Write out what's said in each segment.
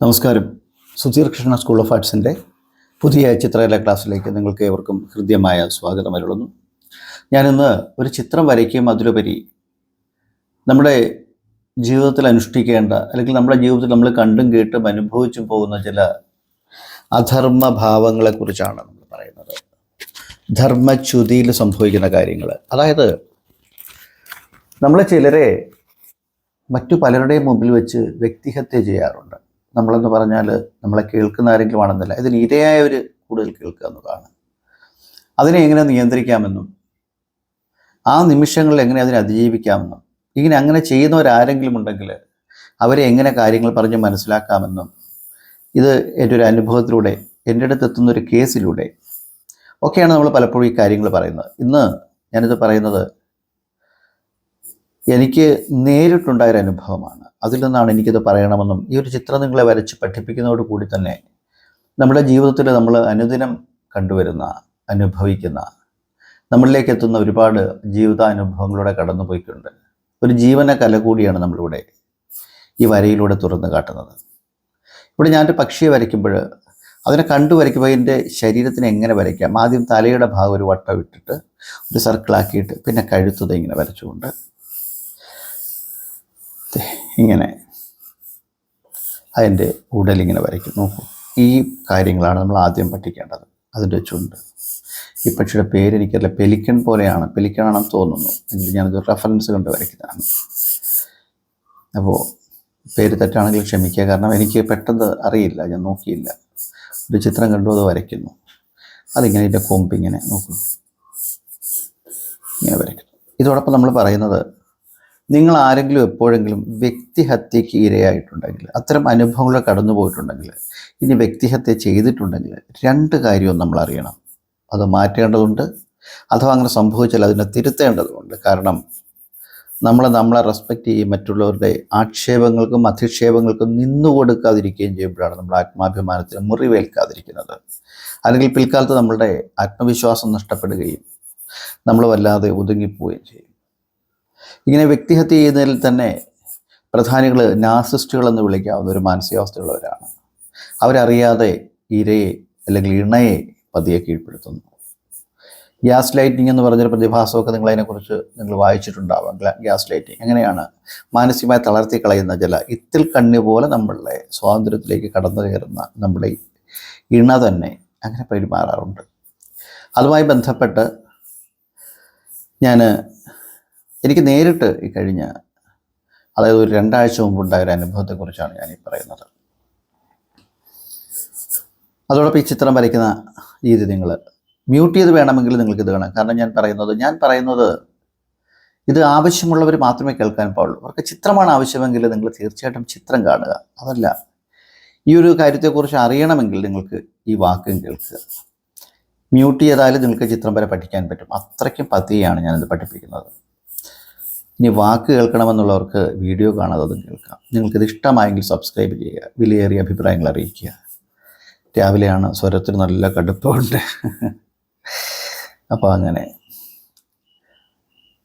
നമസ്കാരം. Sudheer Krishna school of ആർട്സിന്റെ പുതിയ ചിത്രകല ക്ലാസ്സിലേക്ക് നിങ്ങൾക്ക് ഏവർക്കും ഹൃദ്യമായ സ്വാഗതം അരുളുന്നു. ഞാനിന്ന് ഒരു ചിത്രം വരയ്ക്കും അതിലുപരി നമ്മുടെ ജീവിതത്തിൽ അനുഷ്ഠിക്കേണ്ട അല്ലെങ്കിൽ നമ്മുടെ ജീവിതത്തിൽ നമ്മൾ കണ്ടും കേട്ടും അനുഭവിച്ചും പോകുന്ന ചില അധർമ്മ ഭാവങ്ങളെക്കുറിച്ചാണ് നമ്മൾ പറയുന്നത്. ധർമ്മച്യുതിയിൽ സംഭവിക്കുന്ന കാര്യങ്ങൾ. അതായത് നമ്മൾ ചിലരെ മറ്റു പലരുടെയും മുമ്പിൽ വെച്ച് വ്യക്തിഹത്യ ചെയ്യാറുണ്ട്. നമ്മളെന്ന് പറഞ്ഞാൽ നമ്മളെ കേൾക്കുന്ന ആരെങ്കിലും ആണെന്നല്ല ഇതിന് ഇരയായവർ കൂടുതൽ കേൾക്കുക എന്നതാണ്. അതിനെ എങ്ങനെ നിയന്ത്രിക്കാമെന്നും ആ നിമിഷങ്ങളിൽ എങ്ങനെ അതിനെ അതിജീവിക്കാമെന്നും ഇങ്ങനെ അങ്ങനെ ചെയ്യുന്നവരാരെങ്കിലും ഉണ്ടെങ്കിൽ അവരെ എങ്ങനെ കാര്യങ്ങൾ പറഞ്ഞ് മനസ്സിലാക്കാമെന്നും ഇത് എന്റെ ഒരു അനുഭവത്തിലൂടെ എന്റെ അടുത്ത് എത്തുന്ന ഒരു കേസിലൂടെ ഒക്കെയാണ് നമ്മൾ പലപ്പോഴും ഈ കാര്യങ്ങൾ പറയുന്നത്. ഇന്ന് ഞാനിത് പറയുന്നത് എനിക്ക് നേരിട്ടുണ്ടായൊരു അനുഭവമാണ്. അതിൽ നിന്നാണ് എനിക്കിത് പറയണമെന്നും ഈ ഒരു ചിത്രം നിങ്ങളെ വരച്ച് പഠിപ്പിക്കുന്നതോട് കൂടി തന്നെ നമ്മുടെ ജീവിതത്തിൽ നമ്മൾ അനുദിനം കണ്ടുവരുന്ന അനുഭവിക്കുന്ന നമ്മളിലേക്ക് എത്തുന്ന ഒരുപാട് ജീവിതാനുഭവങ്ങളിലൂടെ കടന്നുപോയിട്ടുണ്ട്. ഒരു ജീവന കല കൂടിയാണ് നമ്മളിവിടെ ഈ വരയിലൂടെ തുറന്നു കാട്ടുന്നത്. ഇവിടെ ഞാനൊരു പക്ഷിയെ വരയ്ക്കുമ്പോൾ അതിനെ കണ്ടു വരയ്ക്കുമ്പോൾ അതിന്റെ ശരീരത്തിന് എങ്ങനെ വരയ്ക്കാം? ആദ്യം തലയുടെ ഭാഗം ഒരു വട്ടം ഇട്ടിട്ട് ഒരു സർക്കിളാക്കിയിട്ട് പിന്നെ കഴുത്തത് ഇങ്ങനെ വരച്ചുകൊണ്ട് ഇങ്ങനെ അതിന്റെ ഉടലിങ്ങനെ വരയ്ക്കും. നോക്കൂ ഈ കാര്യങ്ങളാണ് നമ്മൾ ആദ്യം പഠിക്കേണ്ടത് അതിന്റെ ചുണ്ട്. ഈ പക്ഷിയുടെ പേര് എനിക്കറിയില്ല. പെലിക്കൺ പോലെയാണ്. പെലിക്കൺ ആണെന്ന് തോന്നുന്നു. എങ്കിൽ ഞാനത് റെഫറൻസ് കൊണ്ട് വരയ്ക്കുന്നതാണ്. അപ്പോൾ പേര് തെറ്റാണെങ്കിൽ ക്ഷമിക്കുക. കാരണം എനിക്ക് പെട്ടെന്ന് അറിയില്ല. ഞാൻ നോക്കിയില്ല. ഒരു ചിത്രം കണ്ടു അത് വരയ്ക്കുന്നു. അതിങ്ങനെ ഇതിന്റെ കൊമ്പിങ്ങനെ നോക്കൂ. ഇങ്ങനെ വരയ്ക്കുന്നു. ഇതോടൊപ്പം നമ്മൾ പറയുന്നത് നിങ്ങൾ ആരെങ്കിലും എപ്പോഴെങ്കിലും വ്യക്തിഹത്യയ്ക്ക് ഇരയായിട്ടുണ്ടെങ്കിൽ അത്തരം അനുഭവങ്ങൾ കടന്നു പോയിട്ടുണ്ടെങ്കിൽ ഇനി വ്യക്തിഹത്യ ചെയ്തിട്ടുണ്ടെങ്കിൽ രണ്ട് കാര്യവും നമ്മൾ അറിയണം. അത് മാറ്റേണ്ടതുണ്ട്. അഥവാ അങ്ങനെ സംഭവിച്ചാൽ അതിനെ തിരുത്തേണ്ടതുണ്ട്. കാരണം നമ്മൾ നമ്മളെ റെസ്പെക്റ്റ് ചെയ്യും മറ്റുള്ളവരുടെ ആക്ഷേപങ്ങൾക്കും അധിക്ഷേപങ്ങൾക്കും നിന്നു കൊടുക്കാതിരിക്കുകയും ചെയ്യുമ്പോഴാണ് നമ്മൾ ആത്മാഭിമാനത്തിന് മുറിവേൽക്കാതിരിക്കുന്നത്. അല്ലെങ്കിൽ പിൽക്കാലത്ത് നമ്മളുടെ ആത്മവിശ്വാസം നഷ്ടപ്പെടുകയും നമ്മൾ വല്ലാതെ ഒതുങ്ങിപ്പോവുകയും ചെയ്യും. ഇങ്ങനെ വ്യക്തിഹത്യ ചെയ്യുന്നതിൽ തന്നെ പ്രധാനികൾ നാർസിസ്റ്റുകൾ എന്ന് വിളിക്കാവുന്ന ഒരു മാനസികാവസ്ഥയുള്ളവരാണ്. അവരറിയാതെ ഇരയെ അല്ലെങ്കിൽ ഇണയെ പതിയെ കീഴ്പ്പെടുത്തുന്നു. ഗ്യാസ് ലൈറ്റിംഗ് എന്ന് പറഞ്ഞൊരു പ്രതിഭാസമൊക്കെ നിങ്ങൾ അതിനെക്കുറിച്ച് നിങ്ങൾ വായിച്ചിട്ടുണ്ടാവാം. Gas lighting. എങ്ങനെയാണ്? മാനസികമായി തളർത്തി കളയുന്ന ചില ഇത്തിൽ കണ്ണി പോലെ നമ്മളുടെ സ്വാതന്ത്ര്യത്തിലേക്ക് കടന്നു കയറുന്ന നമ്മുടെ ഇണ തന്നെ അങ്ങനെ പെരുമാറാറുണ്ട്. അതുമായി ബന്ധപ്പെട്ട് ഞാൻ എനിക്ക് നേരിട്ട് ഈ കഴിഞ്ഞ അതായത് ഒരു രണ്ടാഴ്ച മുമ്പുണ്ടായ ഒരു അനുഭവത്തെക്കുറിച്ചാണ് ഞാൻ ഈ പറയുന്നത്. അതോടൊപ്പം ഈ ചിത്രം വരയ്ക്കുന്ന രീതി നിങ്ങൾ മ്യൂട്ട് ചെയ്ത് വേണമെങ്കിൽ നിങ്ങൾക്ക് ഇത് കാണാം. കാരണം ഞാൻ പറയുന്നത് ഞാൻ പറയുന്നത് ഇത് ആവശ്യമുള്ളവർ മാത്രമേ കേൾക്കാൻ പാടുള്ളൂ. അവർക്ക് ചിത്രമാണ് ആവശ്യമെങ്കിൽ നിങ്ങൾ തീർച്ചയായിട്ടും ചിത്രം കാണുക. അതല്ല ഈ ഒരു കാര്യത്തെക്കുറിച്ച് അറിയണമെങ്കിൽ നിങ്ങൾക്ക് ഈ വാക്കും കേൾക്കുക. മ്യൂട്ട് ചെയ്താലും നിങ്ങൾക്ക് ചിത്രം വരെ പഠിക്കാൻ പറ്റും. അത്രയ്ക്കും പതിയാണ് ഞാനിത് പഠിപ്പിക്കുന്നത്. ഇനി വാക്ക് കേൾക്കണമെന്നുള്ളവർക്ക് വീഡിയോ കാണാതെ കേൾക്കാം. നിങ്ങൾക്കിത് ഇഷ്ടമായെങ്കിൽ സബ്സ്ക്രൈബ് ചെയ്യുക വിലയേറിയ അഭിപ്രായങ്ങൾ അറിയിക്കുക. രാവിലെയാണ് സ്വരത്തിന് നല്ല കടുപ്പമുണ്ട്. അപ്പോൾ അങ്ങനെ.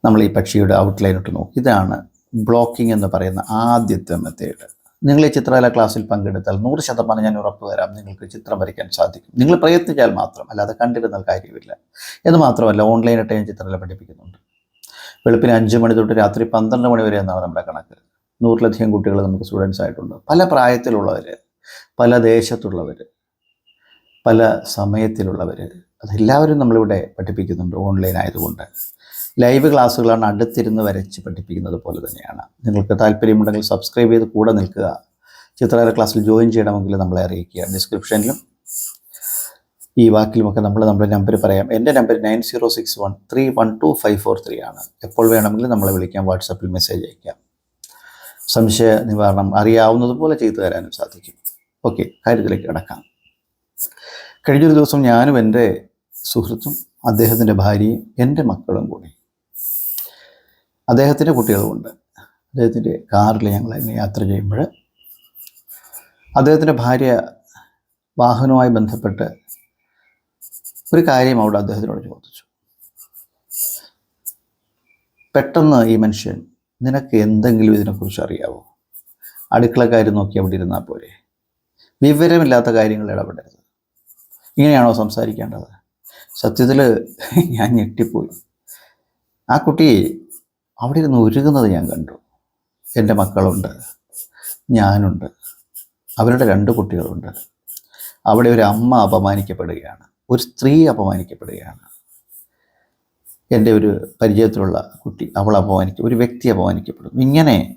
നമ്മൾ ഈ പക്ഷിയുടെ ഔട്ട്ലൈൻ ഇട്ട് നോക്കി. ഇതാണ് ബ്ലോക്കിംഗ് എന്ന് പറയുന്ന ആദ്യത്തെ മെത്തേഡ് നിങ്ങൾ ഈ ചിത്രകല ക്ലാസ്സിൽ പങ്കെടുത്താൽ നൂറ് ശതമാനം ഞാൻ ഉറപ്പ് തരാം നിങ്ങൾക്ക് ചിത്രം വരയ്ക്കാൻ സാധിക്കും. നിങ്ങൾ പ്രയത്നിച്ചാൽ മാത്രം അല്ലാതെ കണ്ടിരുന്നാൽ കാര്യമില്ല. എന്ന് മാത്രമല്ല ഓൺലൈനായിട്ട് ഞാൻ ചിത്രകല പഠിപ്പിക്കുന്നുണ്ട്. വെളുപ്പിന് അഞ്ച് മണി തൊട്ട് രാത്രി പന്ത്രണ്ട് മണി വരെ എന്നാണ് നമ്മുടെ കണക്ക്. നൂറിലധികം കുട്ടികൾ നമുക്ക് സ്റ്റുഡൻസ് ആയിട്ടുണ്ട്. പല പ്രായത്തിലുള്ളവർ പല ദേശത്തുള്ളവർ പല സമയത്തിലുള്ളവർ അതെല്ലാവരും നമ്മളിവിടെ പഠിപ്പിക്കുന്നുണ്ട്. ഓൺലൈൻ ആയതുകൊണ്ട്. ലൈവ് ക്ലാസ്സുകളാണ് അടുത്തിരുന്ന് വരച്ച് പഠിപ്പിക്കുന്നത് പോലെ തന്നെയാണ്. നിങ്ങൾക്ക് താല്പര്യമുണ്ടെങ്കിൽ സബ്സ്ക്രൈബ് ചെയ്ത് കൂടെ നിൽക്കുക. ചിത്രകല ക്ലാസ്സിൽ ജോയിൻ ചെയ്യണമെങ്കിൽ നമ്മളെ അറിയിക്കുക. ഡിസ്ക്രിപ്ഷനിലും ഈ വാക്കിലുമൊക്കെ നമ്മൾ നമ്മുടെ നമ്പർ പറയാം. എന്റെ number nine zero six one three one two five four three ആണ്. എപ്പോൾ വേണമെങ്കിലും നമ്മളെ വിളിക്കാം വാട്സപ്പിൽ മെസ്സേജ് അയക്കാം. സംശയ നിവാരണം അറിയാവുന്നതുപോലെ ചെയ്തു തരാനും സാധിക്കും. ഓക്കെ കാര്യത്തിലേക്ക് കിടക്കാം. കഴിഞ്ഞൊരു ദിവസം ഞാനും എന്റെ സുഹൃത്തും അദ്ദേഹത്തിന്റെ ഭാര്യയും എന്റെ മക്കളും കൂടി അദ്ദേഹത്തിന്റെ കുട്ടികളുമുണ്ട് അദ്ദേഹത്തിന്റെ കാറിൽ ഞങ്ങൾ ഇങ്ങനെ യാത്ര ചെയ്യുമ്പോൾ അദ്ദേഹത്തിന്റെ ഭാര്യ വാഹനവുമായി ബന്ധപ്പെട്ട് ഒരു കാര്യം അവിടെ അദ്ദേഹത്തിനോട് ചോദിച്ചു. പെട്ടെന്ന് ഈ മനുഷ്യൻ നിനക്ക് എന്തെങ്കിലും ഇതിനെക്കുറിച്ച് അറിയാവോ? അടുക്കളക്കാർ നോക്കി അവിടെ ഇരുന്നാൽ പോരെ. വിവരമില്ലാത്ത കാര്യങ്ങൾ ഇടപെടരുത്. ഇങ്ങനെയാണോ സംസാരിക്കേണ്ടത്? സത്യത്തിൽ ഞാൻ ഞെട്ടിപ്പോയി. ആ കുട്ടി അവിടെ ഇരുന്ന് ഒരുങ്ങുന്നത് ഞാൻ കണ്ടു. എന്റെ മക്കളുണ്ട്. ഞാനുണ്ട്. അവരുടെ രണ്ട് കുട്ടികളുണ്ട്. അവിടെ ഒരു അമ്മ അപമാനിക്കപ്പെടുകയാണ്. ഒരു സ്ത്രീ അപമാനിക്കപ്പെടുകയാണ്. എന്റെ ഒരു പരിചയത്തിലുള്ള കുട്ടി അവൾ അപമാനിക്കും ഒരു വ്യക്തി അപമാനിക്കപ്പെടും ഇങ്ങനെ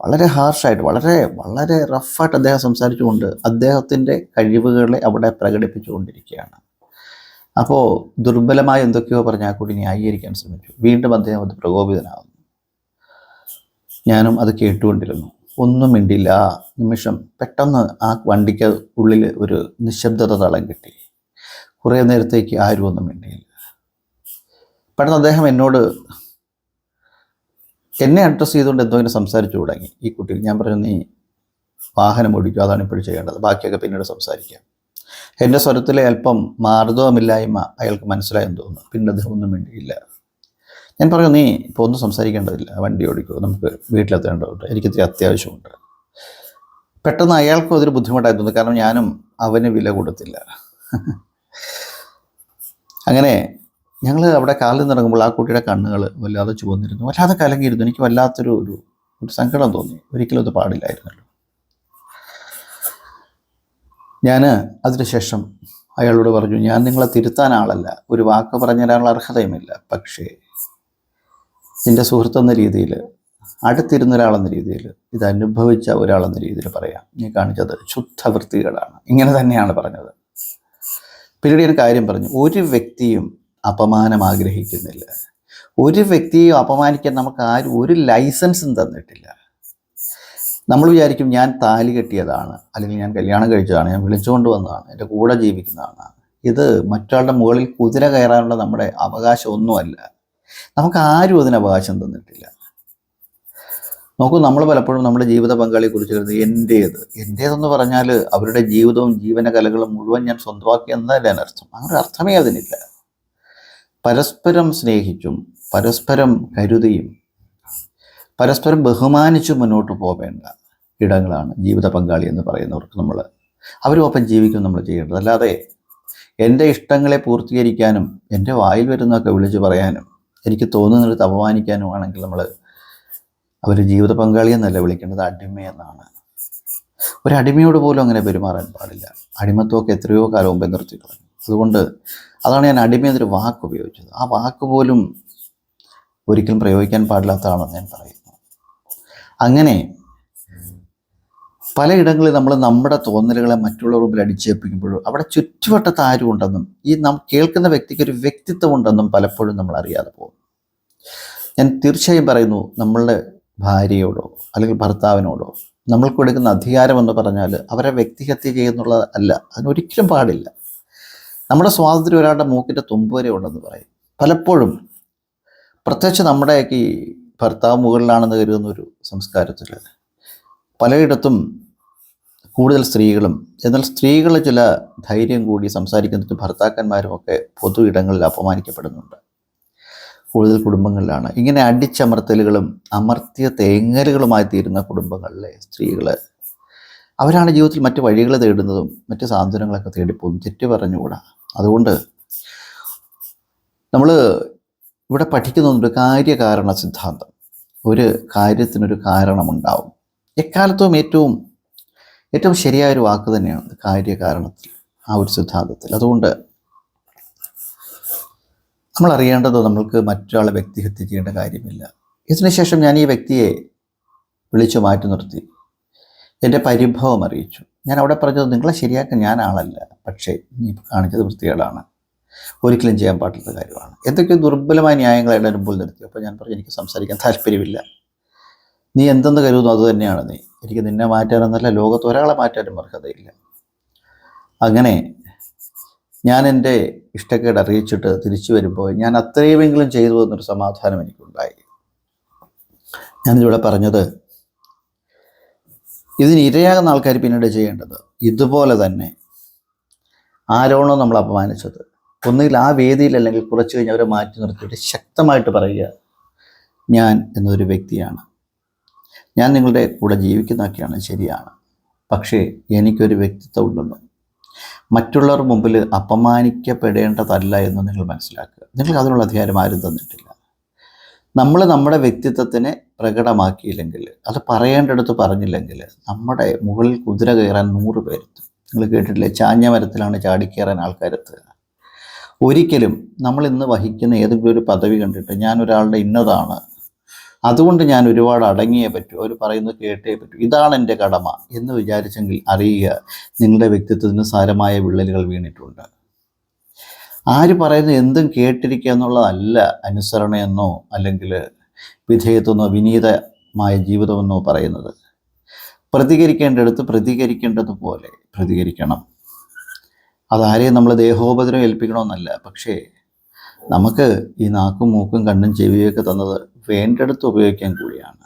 വളരെ ഹാർഷായിട്ട് വളരെ വളരെ റഫായിട്ട് അദ്ദേഹം സംസാരിച്ചുകൊണ്ട് അദ്ദേഹത്തിന്റെ കഴിവുകളെ അവിടെ പ്രകടിപ്പിച്ചുകൊണ്ടിരിക്കുകയാണ്. അപ്പോൾ ദുർബലമായ എന്തൊക്കെയോ പറഞ്ഞ് ആ കുട്ടി ന്യായീകരിക്കാൻ ശ്രമിച്ചു. വീണ്ടും അദ്ദേഹം അത് പ്രകോപിതനാകുന്നു. ഞാനും അത് കേട്ടുകൊണ്ടിരുന്നു. ഒന്നും മിണ്ടില്ല. നിമിഷം പെട്ടെന്ന് ആ വണ്ടിക്ക് ഉള്ളിൽ ഒരു നിശബ്ദത തളം കിട്ടി. കുറേ നേരത്തേക്ക് ആരും ഒന്നും മിണ്ടിയില്ല പെട്ടെന്ന് അദ്ദേഹം എന്നോട് എന്നെ അഡ്രസ്സ് ചെയ്തുകൊണ്ട് എന്തോ ഇങ്ങനെ സംസാരിച്ചു തുടങ്ങി. ഈ കുട്ടി ഞാൻ പറഞ്ഞു നീ വാഹനം ഓടിക്കുക അതാണ് ഇപ്പോഴും ചെയ്യേണ്ടത്. ബാക്കിയൊക്കെ പിന്നീട് സംസാരിക്കാം. എന്റെ സ്വരത്തിലെ അല്പം മാർദ്ദവമില്ലായ്മ അയാൾക്ക് മനസ്സിലായെന്ന് തോന്നുന്നു. പിന്നെ അദ്ദേഹം ഒന്നും മിണ്ടിയില്ല. ഞാൻ പറഞ്ഞു നീ ഇപ്പോൾ ഒന്നും സംസാരിക്കേണ്ടതില്ല. വണ്ടി ഓടിക്കുക നമുക്ക് വീട്ടിലെത്തേണ്ടതുണ്ട് എനിക്കിത്തിരി അത്യാവശ്യമുണ്ട്. പെട്ടെന്ന് അയാൾക്കും അതൊരു ബുദ്ധിമുട്ടായി തോന്നുന്നു കാരണം ഞാനും അവന് വില കൊടുത്തില്ല. അങ്ങനെ ഞങ്ങൾ അവിടെ കാലിൽ നിന്നിറങ്ങുമ്പോൾ ആ കുട്ടിയുടെ കണ്ണുകൾ വല്ലാതെ ചുവന്നിരുന്നു. വല്ലാതെ കലങ്ങിയിരുന്നു. എനിക്ക് വല്ലാത്തൊരു ഒരു ഒരു സങ്കടം തോന്നി. ഒരിക്കലും അത് പാടില്ലായിരുന്നല്ലോ. ഞാൻ അതിനുശേഷം അയാളോട് പറഞ്ഞു ഞാൻ നിങ്ങളെ തിരുത്താൻ ആളല്ല. ഒരു വാക്ക് പറഞ്ഞു തരാനുള്ള അർഹതയുമില്ല. പക്ഷേ നിന്റെ സുഹൃത്തെന്ന രീതിയിൽ അടുത്തിരുന്ന ഒരാളെന്ന രീതിയിൽ ഇത് അനുഭവിച്ച ഒരാളെന്ന രീതിയിൽ പറയാം. നീ കാണിച്ചത് ശുദ്ധ വൃത്തികേടാണ് ഇങ്ങനെ തന്നെയാണ് പറഞ്ഞത്. പിന്നീട് ഞാൻ കാര്യം പറഞ്ഞു. ഒരു വ്യക്തിയും അപമാനം ആഗ്രഹിക്കുന്നില്ല. ഒരു വ്യക്തിയെയും അപമാനിക്കാൻ നമുക്ക് ആരും ഒരു ലൈസൻസും തന്നിട്ടില്ല. നമ്മൾ വിചാരിക്കും ഞാൻ താലി കെട്ടിയതാണ് അല്ലെങ്കിൽ ഞാൻ കല്യാണം കഴിച്ചതാണ് ഞാൻ വിളിച്ചുകൊണ്ട് വന്നതാണ് എന്റെ കൂടെ ജീവിക്കുന്നതാണ്. ഇത് മറ്റൊരാളുടെ മുകളിൽ കുതിര കയറാനുള്ള നമ്മുടെ അവകാശം ഒന്നുമല്ല. നമുക്ക് ആരും അതിന് അവകാശം തന്നിട്ടില്ല. നോക്കൂ നമ്മൾ പലപ്പോഴും നമ്മുടെ ജീവിത പങ്കാളിയെ കുറിച്ച് കരുതുന്നത് എന്റേത് എന്റേതെന്ന് പറഞ്ഞാൽ അവരുടെ ജീവിതവും ജീവനകലകളും മുഴുവൻ ഞാൻ സ്വന്തമാക്കി എന്നതല്ല അർത്ഥം അങ്ങനെ അർത്ഥമേ അതിനില്ല. പരസ്പരം സ്നേഹിച്ചും പരസ്പരം കരുതിയും പരസ്പരം ബഹുമാനിച്ചും മുന്നോട്ട് പോവേണ്ട ഇടങ്ങളാണ് ജീവിത പങ്കാളി എന്ന് പറയുന്നവർക്ക് നമ്മൾ അവരുമൊപ്പം ജീവിക്കും നമ്മൾ ചെയ്യേണ്ടത്. അല്ലാതെ എന്റെ ഇഷ്ടങ്ങളെ പൂർത്തീകരിക്കാനും എന്റെ വായിൽ വരുന്നതൊക്കെ വിളിച്ചു പറയാനും എനിക്ക് തോന്നുന്നിടത്ത് അപമാനിക്കാനും ആണെങ്കിൽ നമ്മൾ അവർ ജീവിത പങ്കാളി എന്നല്ല വിളിക്കേണ്ടത് അടിമയെന്നാണ് ഒരു അടിമയോട് പോലും അങ്ങനെ പെരുമാറാൻ പാടില്ല. അടിമത്വമൊക്കെ എത്രയോ കാലം മുമ്പേ നിർത്തി അതുകൊണ്ട് അതാണ് ഞാൻ അടിമ എന്നൊരു വാക്ക് ഉപയോഗിച്ചത്. ആ വാക്ക് പോലും ഒരിക്കലും പ്രയോഗിക്കാൻ പാടില്ലാത്തതാണെന്ന് ഞാൻ പറയുന്നു. അങ്ങനെ പലയിടങ്ങളിൽ നമ്മൾ നമ്മുടെ തോന്നലുകളെ മറ്റുള്ളവർ മുമ്പിൽ അടിച്ചേൽപ്പിക്കുമ്പോഴും അവിടെ ചുറ്റുവട്ടത്ത് ആരും ഉണ്ടെന്നും ഈ നാം കേൾക്കുന്ന വ്യക്തിക്ക് ഒരു വ്യക്തിത്വം ഉണ്ടെന്നും പലപ്പോഴും നമ്മൾ അറിയാതെ പോകും ഞാൻ തീർച്ചയായും പറയുന്നു നമ്മളുടെ ഭാര്യയോടോ അല്ലെങ്കിൽ ഭർത്താവിനോടോ നമ്മൾ കൊടുക്കുന്ന അധികാരം എന്ന് പറഞ്ഞാൽ അവരെ വ്യക്തിഹത്യ ചെയ്യുന്നുള്ളത് അല്ല. അതിനൊരിക്കലും പാടില്ല. നമ്മുടെ സ്വാതന്ത്ര്യം ഒരാളുടെ മൂക്കിന്റെ തുമ്പ് വരെ ഉണ്ടെന്ന് പറയും. പലപ്പോഴും പ്രത്യേകിച്ച് നമ്മുടെയൊക്കെ ഈ ഭർത്താവ് മുകളിലാണെന്ന് കരുതുന്ന ഒരു സംസ്കാരത്തിൽ പലയിടത്തും കൂടുതൽ സ്ത്രീകളും എന്നാൽ സ്ത്രീകളെ ചില ധൈര്യം കൂടി സംസാരിക്കുന്നത് ഭർത്താക്കന്മാരും ഒക്കെ പൊതു ഇടങ്ങളിൽ അപമാനിക്കപ്പെടുന്നുണ്ട്. കൂടുതൽ കുടുംബങ്ങളിലാണ്. ഇങ്ങനെ അടിച്ചമർത്തലുകളും അമർത്തിയ തേങ്ങലുകളുമായി തീരുന്ന കുടുംബങ്ങളിലെ സ്ത്രീകൾ അവരാണ് ജീവിതത്തിൽ മറ്റു വഴികൾ തേടുന്നതും മറ്റ് സാന്ത്വനങ്ങളൊക്കെ തേടിപ്പോകും തെറ്റ് പറഞ്ഞുകൂടാ. അതുകൊണ്ട് നമ്മൾ ഇവിടെ പഠിക്കുന്നുണ്ട് കാര്യകാരണ സിദ്ധാന്തം. ഒരു കാര്യത്തിനൊരു കാരണമുണ്ടാവും. എക്കാലത്തും ഏറ്റവും ഏറ്റവും ശരിയായ ഒരു വാക്ക് തന്നെയാണ് കാര്യകാരണത്തിൽ ആ ഒരു സിദ്ധാന്തത്തിൽ. അതുകൊണ്ട് നമ്മൾ അറിയേണ്ടത് നമ്മൾക്ക് മറ്റൊരാളെ വ്യക്തിഹത്യ ചെയ്യേണ്ട കാര്യമില്ല ഇതിനുശേഷം ഞാൻ ഈ വ്യക്തിയെ വിളിച്ചു മാറ്റി നിർത്തി. എന്റെ പരിഭവം അറിയിച്ചു. ഞാൻ അവിടെ പറഞ്ഞത് നിങ്ങളെ ശരിയാക്കാൻ ഞാൻ ആളല്ല പക്ഷേ നീ കാണിച്ചത് വൃത്തികേടാണ്. ഒരിക്കലും ചെയ്യാൻ പാടില്ലാത്ത കാര്യമാണ്. എന്തൊക്കെയോ ദുർബലമായ ന്യായങ്ങൾ എന്റെ മുമ്പിൽ നിർത്തി. അപ്പോൾ ഞാൻ പറഞ്ഞു എനിക്ക് സംസാരിക്കാൻ താല്പര്യമില്ല. നീ എന്തെന്ന് കരുതുന്നു അത് തന്നെയാണ് നീ. എനിക്ക് നിന്നെ മാറ്റാനെന്നല്ല ലോകത്ത് ഒരാളെ മാറ്റാനും അർഹതയില്ല. അങ്ങനെ ഞാൻ എന്റെ ഇഷ്ടക്കേട് അറിയിച്ചിട്ട് തിരിച്ചു വരുമ്പോൾ ഞാൻ അത്രയുമെങ്കിലും ചെയ്തു എന്നൊരു സമാധാനം എനിക്കുണ്ടായി. ഞാനിതിവിടെ പറഞ്ഞത് ഇതിന് ഇരയാകുന്ന ആൾക്കാർ പിന്നീട് ചെയ്യേണ്ടത് ഇതുപോലെ തന്നെ ആരോണോ നമ്മൾ അപമാനിച്ചത്. ഒന്നുകിൽ ആ വേദിയിൽ അല്ലെങ്കിൽ കുറച്ച് കഴിഞ്ഞ് അവരെ മാറ്റി നിർത്തിയിട്ട് ശക്തമായിട്ട് പറയുക ഞാൻ എന്നൊരു വ്യക്തിയാണ്. ഞാൻ നിങ്ങളുടെ കൂടെ ജീവിക്കുന്നതൊക്കെയാണ് ശരിയാണ്. പക്ഷേ എനിക്കൊരു വ്യക്തിത്വം ഉണ്ടെന്നും മറ്റുള്ളവർ മുമ്പിൽ അപമാനിക്കപ്പെടേണ്ടതല്ല എന്ന് നിങ്ങൾ മനസ്സിലാക്കുക. നിങ്ങൾക്ക് അതിനുള്ള അധികാരം ആരും തന്നിട്ടില്ല. നമ്മൾ നമ്മുടെ വ്യക്തിത്വത്തിനെ പ്രകടമാക്കിയില്ലെങ്കിൽ അത് പറയേണ്ടടുത്ത് പറഞ്ഞില്ലെങ്കിൽ നമ്മുടെ മുകളിൽ കുതിര കയറാൻ നൂറ് പേരെത്തും നിങ്ങൾ കേട്ടിട്ടില്ലേ? ചാഞ്ഞ മരത്തിലാണ് ചാടിക്കയറാൻ ആൾക്കാരെത്തുക ഒരിക്കലും നമ്മൾ ഇന്ന് വഹിക്കുന്ന ഏതെങ്കിലും ഒരു പദവി കണ്ടിട്ട് ഞാൻ ഒരാളുടെ ഇന്നതാണ് അതുകൊണ്ട് ഞാൻ ഒരുപാട് അടങ്ങിയേ പറ്റൂ. അവർ പറയുന്നത് കേട്ടേ പറ്റൂ. ഇതാണ് എന്റെ കടമ എന്ന് വിചാരിച്ചെങ്കിൽ അറിയുക നിങ്ങളുടെ വ്യക്തിത്വത്തിന് സാരമായ വിള്ളലുകൾ വീണിട്ടുണ്ട്. ആര് പറയുന്നത് എന്തും കേട്ടിരിക്കുക എന്നുള്ളതല്ല അനുസരണയെന്നോ അല്ലെങ്കിൽ വിധേയത്വമെന്നോ വിനീതമായ ജീവിതമെന്നോ പറയുന്നത്. പ്രതികരിക്കേണ്ടടുത്ത് പ്രതികരിക്കേണ്ടതുപോലെ പ്രതികരിക്കണം. അതാരെയും നമ്മൾ ദേഹോപദ്രം ഏൽപ്പിക്കണമെന്നല്ല. പക്ഷേ നമുക്ക് ഈ നാക്കും മൂക്കും കണ്ണും ചെവിയൊക്കെ തന്നത് വേണ്ടടുത്ത് ഉപയോഗിക്കാൻ കൂടിയാണ്.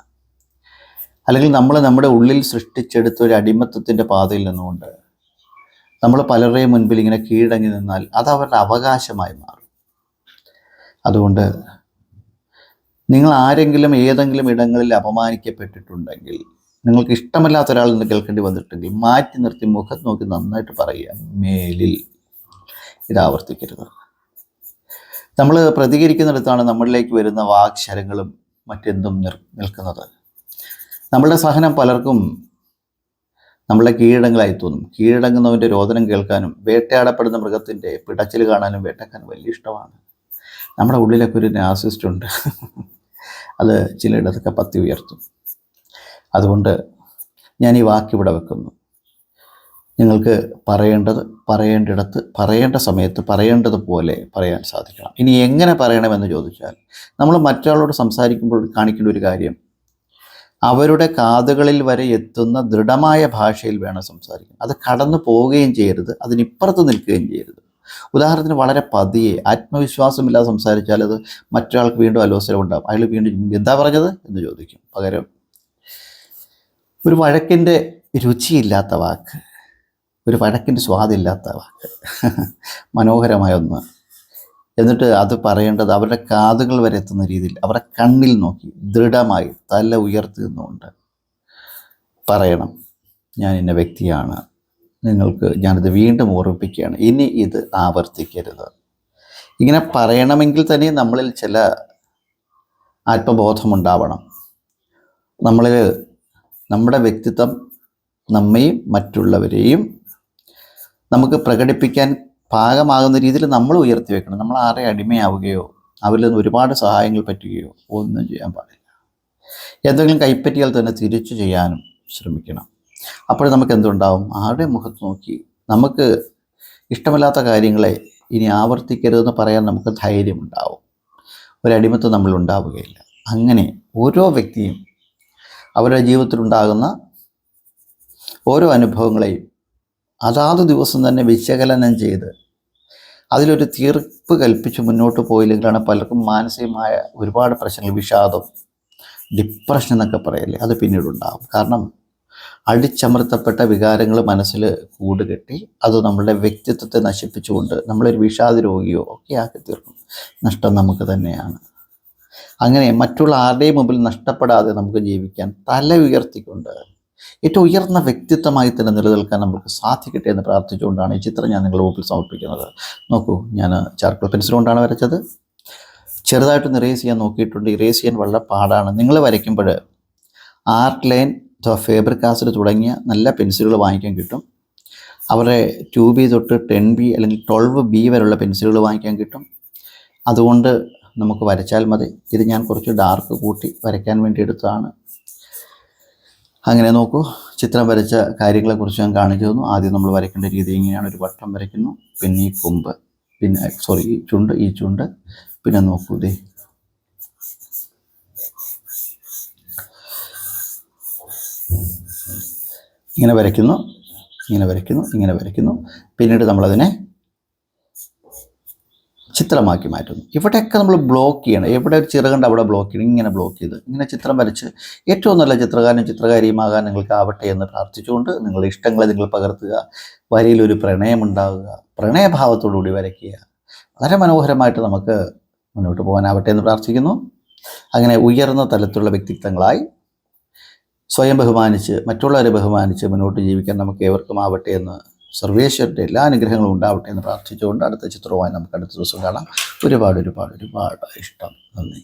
അല്ലെങ്കിൽ നമ്മൾ നമ്മുടെ ഉള്ളിൽ സൃഷ്ടിച്ചെടുത്ത ഒരു അടിമത്തത്തിന്റെ പാതയിൽ നിന്നുകൊണ്ട് നമ്മൾ പലരുടെയും മുൻപിൽ ഇങ്ങനെ കീഴടങ്ങി നിന്നാൽ അത് അവരുടെ അവകാശമായി മാറും. അതുകൊണ്ട് നിങ്ങൾ ആരെങ്കിലും ഏതെങ്കിലും ഇടങ്ങളിൽ അപമാനിക്കപ്പെട്ടിട്ടുണ്ടെങ്കിൽ നിങ്ങൾക്ക് ഇഷ്ടമല്ലാത്ത ഒരാളിൽ നിന്ന് കേൾക്കേണ്ടി വന്നിട്ടുണ്ടെങ്കിൽ മാറ്റി നിർത്തി മുഖത്ത് നോക്കി നന്നായിട്ട് പറയുക മേലിൽ ഇത് ആവർത്തിക്കരുത്. നമ്മൾ പ്രതികരിക്കുന്നിടത്താണ് നമ്മളിലേക്ക് വരുന്ന വാക്ശരങ്ങളും മറ്റെന്തും നിർ നിൽക്കുന്നത്. നമ്മളുടെ സഹനം പലർക്കും നമ്മളെ കീഴടങ്ങളായി തോന്നും. കീഴടങ്ങുന്നവന്റെ രോദനം കേൾക്കാനും വേട്ടയാടപ്പെടുന്ന മൃഗത്തിന്റെ പിടച്ചിൽ കാണാനും വേട്ടക്കാനും വലിയ ഇഷ്ടമാണ്. നമ്മുടെ ഉള്ളിലൊക്കെ ഒരു നാസിസ്റ്റ് ഉണ്ട്. അത് ചിലയിടത്തൊക്കെ പത്തി ഉയർത്തും. അതുകൊണ്ട് ഞാൻ ഈ വാക്കിവിടെ വെക്കുന്നു. നിങ്ങൾക്ക് പറയേണ്ടത് പറയേണ്ടിടത്ത് പറയേണ്ട സമയത്ത് പറയേണ്ടതുപോലെ പറയാൻ സാധിക്കണം. ഇനി എങ്ങനെ പറയണമെന്ന് ചോദിച്ചാൽ നമ്മൾ മറ്റൊരാളോട് സംസാരിക്കുമ്പോൾ കാണിക്കേണ്ട ഒരു കാര്യം അവരുടെ കാതുകളിൽ വരെ എത്തുന്ന ദൃഢമായ ഭാഷയിൽ വേണം സംസാരിക്കാൻ. അത് കടന്നു പോവുകയും ചെയ്യരുത് അതിനിപ്പുറത്ത് നിൽക്കുകയും ചെയ്യരുത്. ഉദാഹരണത്തിന് വളരെ പതിയെ ആത്മവിശ്വാസമില്ലാതെ സംസാരിച്ചാൽ അത് മറ്റൊരാൾക്ക് വീണ്ടും അലോസരം ഉണ്ടാകും. അയാൾ വീണ്ടും എന്താ പറഞ്ഞത് എന്ന് ചോദിക്കും. പകരം ഒരു വഴക്കിന്റെ രുചിയില്ലാത്ത വാക്ക്. ഒരു വഴക്കിന്റെ സ്വാദില്ലാത്ത വാക്ക്. മനോഹരമായ ഒന്ന്. എന്നിട്ട് അത് പറയേണ്ടത് അവരുടെ കാതുകൾ വരെ എത്തുന്ന രീതിയിൽ അവരുടെ കണ്ണിൽ നോക്കി ദൃഢമായി തല ഉയർത്തി നിന്നുകൊണ്ട് പറയണം ഞാൻ ഇന്ന വ്യക്തിയാണ്. നിങ്ങൾക്ക് ഞാനിത് വീണ്ടും ഓർമ്മിപ്പിക്കുകയാണ്. ഇനി ഇത് ആവർത്തിക്കരുത്. ഇങ്ങനെ പറയണമെങ്കിൽ തന്നെ നമ്മളിൽ ചില ആത്മബോധമുണ്ടാവണം. നമ്മളിൽ നമ്മുടെ വ്യക്തിത്വം നമ്മയും മറ്റുള്ളവരെയും നമുക്ക് പ്രകടിപ്പിക്കാൻ പാകമാകുന്ന രീതിയിൽ നമ്മൾ ഉയർത്തി വെക്കണം. നമ്മൾ ആരെ അടിമയാവുകയോ അവരിൽ നിന്ന് ഒരുപാട് സഹായങ്ങൾ പറ്റുകയോ ഒന്നും ചെയ്യാൻ പാടില്ല. എന്തെങ്കിലും കൈപ്പറ്റിയാൽ തന്നെ തിരിച്ചു ചെയ്യാനും ശ്രമിക്കണം. അപ്പോൾ നമുക്ക് എന്തുണ്ടാവും? ആരുടെ മുഖത്ത് നോക്കി നമുക്ക് ഇഷ്ടമല്ലാത്ത കാര്യങ്ങളെ ഇനി ആവർത്തിക്കരുതെന്ന് പറയാൻ നമുക്ക് ധൈര്യമുണ്ടാവും. ഒരടിമത്തം നമ്മൾ ഉണ്ടാവുകയില്ല. അങ്ങനെ ഓരോ വ്യക്തിയും അവരുടെ ജീവിതത്തിലുണ്ടാകുന്ന ഓരോ അനുഭവങ്ങളെയും അതാത് ദിവസം തന്നെ വിശകലനം ചെയ്ത് അതിലൊരു തീർപ്പ് കൽപ്പിച്ച് മുന്നോട്ട് പോയില്ലെങ്കിലാണ് പലർക്കും മാനസികമായ ഒരുപാട് പ്രശ്നങ്ങൾ വിഷാദം ഡിപ്രഷൻ എന്നൊക്കെ പറയല്ലേ അത് പിന്നീട് ഉണ്ടാകും കാരണം അടിച്ചമർത്തപ്പെട്ട വികാരങ്ങൾ മനസ്സിൽ കൂടുകെട്ടി അത് നമ്മളുടെ വ്യക്തിത്വത്തെ നശിപ്പിച്ചുകൊണ്ട് നമ്മളൊരു വിഷാദ രോഗിയോ ഒക്കെ ആക്കി തീർക്കും. നഷ്ടം നമുക്ക് തന്നെയാണ്. അങ്ങനെ മറ്റുള്ള ആരുടെയും മുമ്പിൽ നഷ്ടപ്പെടാതെ നമുക്ക് ജീവിക്കാൻ തല ഉയർത്തിക്കൊണ്ട് ഏറ്റവും ഉയർന്ന വ്യക്തിത്വമായി തന്നെ നിലനിൽക്കാൻ നമുക്ക് സാധിക്കട്ടെ എന്ന് പ്രാർത്ഥിച്ചുകൊണ്ടാണ് ഈ ചിത്രം ഞാൻ നിങ്ങളുടെ മുമ്പിൽ സമർപ്പിക്കുന്നത്. നോക്കൂ ഞാൻ ചാർക്കോൾ പെൻസിൽ കൊണ്ടാണ് വരച്ചത്. ചെറുതായിട്ടൊന്ന് ഇറേസ് ചെയ്യാൻ നോക്കിയിട്ടുണ്ട്. ഇറേസ് ചെയ്യാൻ വളരെ പാടാണ് നിങ്ങൾ വരയ്ക്കുമ്പോൾ ആർട്ട് ലൈൻ അഥവാ ഫേബർ കാസിൽ തുടങ്ങിയ നല്ല പെൻസിലുകൾ വാങ്ങിക്കാൻ കിട്ടും. അവരുടെ ടു ബി തൊട്ട് ടെൻ ബി അല്ലെങ്കിൽ ട്വൽവ് ബി വരെയുള്ള പെൻസിലുകൾ വാങ്ങിക്കാൻ കിട്ടും. അതുകൊണ്ട് നമുക്ക് വരച്ചാൽ മതി. ഇത് ഞാൻ കുറച്ച് ഡാർക്ക് കൂട്ടി വരയ്ക്കാൻ വേണ്ടി എടുത്തതാണ്. അങ്ങനെ നോക്കൂ. ചിത്രം വരച്ച കാര്യങ്ങളെക്കുറിച്ച് ഞാൻ കാണിച്ചു തന്നു ആദ്യം നമ്മൾ വരയ്ക്കേണ്ട രീതി എങ്ങനെയാണ് ഒരു വട്ടം വരയ്ക്കുന്നു. പിന്നെ ഈ കൊമ്പ്. പിന്നെ സോറി ഈ ചുണ്ട് ഈ ചുണ്ട്. പിന്നെ നോക്കൂ ഇതേ ഇങ്ങനെ വരയ്ക്കുന്നു. ഇങ്ങനെ വരയ്ക്കുന്നു. ഇങ്ങനെ വരയ്ക്കുന്നു. പിന്നീട് നമ്മളതിനെ ചിത്രമാക്കി മാറ്റുന്നു. ഇവിടെയൊക്കെ നമ്മൾ ബ്ലോക്ക് ചെയ്യണം. എവിടെ ഒരു ചിറകുണ്ട് അവിടെ ബ്ലോക്ക് ചെയ്യണം. ഇങ്ങനെ ബ്ലോക്ക് ചെയ്ത് ഇങ്ങനെ ചിത്രം വരച്ച് ഏറ്റവും നല്ല ചിത്രകാരനും ചിത്രകാരിയുമാകാൻ നിങ്ങൾക്ക് ആവട്ടെ എന്ന് പ്രാർത്ഥിച്ചുകൊണ്ട് നിങ്ങളുടെ ഇഷ്ടങ്ങളെ നിങ്ങൾ പകർത്തുക. വരിയിൽ ഒരു പ്രണയമുണ്ടാവുക പ്രണയഭാവത്തോടുകൂടി വരയ്ക്കുക. വളരെ മനോഹരമായിട്ട് നമുക്ക് മുന്നോട്ട് പോകാനാവട്ടെ എന്ന് പ്രാർത്ഥിക്കുന്നു. അങ്ങനെ ഉയർന്ന തലത്തിലുള്ള വ്യക്തിത്വങ്ങളായി സ്വയം ബഹുമാനിച്ച് മറ്റുള്ളവരെ ബഹുമാനിച്ച് മുന്നോട്ട് ജീവിക്കാൻ നമുക്ക് ഏവർക്കും ആവട്ടെ എന്ന് സർവേശ്വരന്റെ എല്ലാ അനുഗ്രഹങ്ങളും ഉണ്ടാവട്ടെ എന്ന് പ്രാർത്ഥിച്ചുകൊണ്ട് അടുത്ത ചിത്രവുമായി നമുക്ക് അടുത്ത ദിവസം കാണാം. ഒരുപാട് ഒരുപാട് ഒരുപാട് ഇഷ്ടം. നന്ദി.